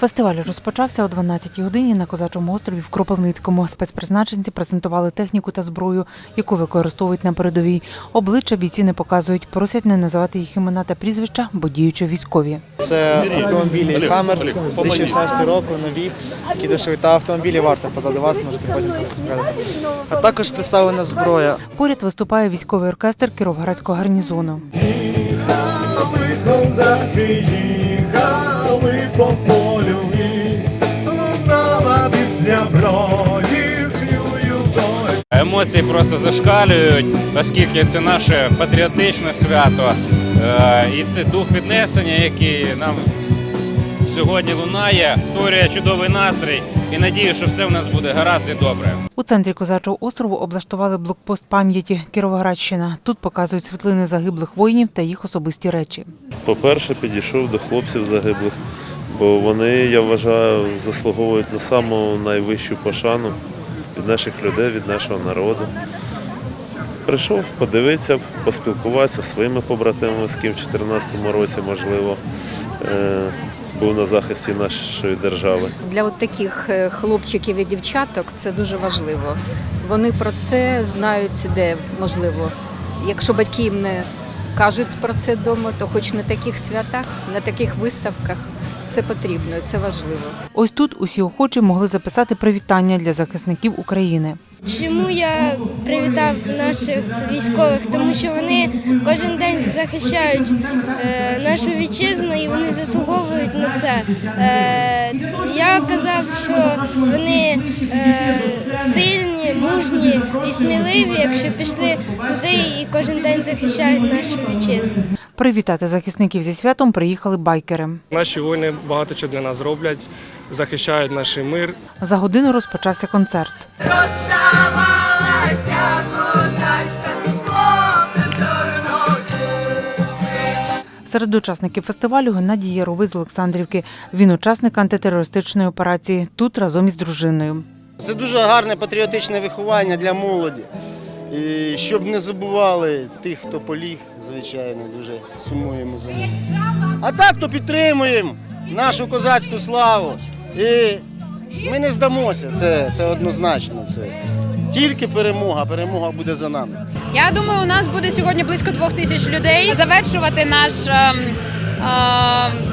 Фестиваль розпочався о 12-й годині на козачому острові в Кропивницькому. Спецпризначенці презентували техніку та зброю, яку використовують на передовій. Обличчя бійці не показують, просять не називати їх імена та прізвища, бо діючі військові. Це автомобілі Хаммер 2016 року, нові, які дешеві. Та автомобілі варто позаду вас, можете потім поглядати. А також представлена зброя. Поряд виступає військовий оркестр Кіровоградського гарнізону. Їхали козаки, їхали по пісня про їхню долю. Емоції просто зашкалюють, оскільки це наше патріотичне свято. Е, І це дух піднесення, який нам сьогодні лунає, створює чудовий настрій і надію, що все в нас буде гаразд і добре. У центрі козачого острову облаштували блокпост пам'яті Кіровоградщина. Тут показують світлини загиблих воїнів та їх особисті речі. По-перше, підійшов до хлопців загиблих, бо вони, я вважаю, заслуговують на саму найвищу пошану від наших людей, від нашого народу. Прийшов подивитися, поспілкуватися зі своїми побратимами, з ким в 2014 році, можливо, е, був на захисті нашої держави. Для от таких е, хлопчиків і дівчаток це дуже важливо. Вони про це знають, де можливо. Якщо батьки їм не кажуть про це вдома, то хоч на таких святах, на таких виставках це потрібно, це важливо. Ось тут усі охочі могли записати привітання для захисників України. Чому я привітав наших військових? Тому що вони кожен день захищають е, нашу вітчизну і вони заслуговують на це. Е, я казав, що вони е, сильні, мужні сміливі, якщо пішли туди і кожен день захищають нашу вітчизну. Привітати захисників зі святом приїхали байкери. Наші воїни багато чого для нас роблять, захищають наш мир. За годину розпочався концерт. Серед учасників фестивалю Геннадій Яровий з Олександрівки. Він учасник антитерористичної операції. Тут разом із дружиною. Це дуже гарне патріотичне виховання для молоді. І щоб не забували тих, хто поліг, звичайно, дуже сумуємо за ним. А так то підтримуємо нашу козацьку славу. І ми не здамося, це, це однозначно. Це тільки перемога, перемога буде за нами. Я думаю, у нас буде сьогодні близько двох тисяч людей. Завершувати наш. Е,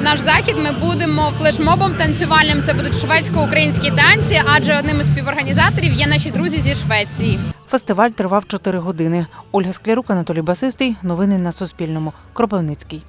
Наш захід ми будемо флешмобом танцювальним. Це будуть шведсько-українські танці, адже одним із співорганізаторів є наші друзі зі Швеції. Фестиваль тривав 4 години. Ольга Склярук, Анатолій Басистий. Новини на Суспільному. Кропивницький.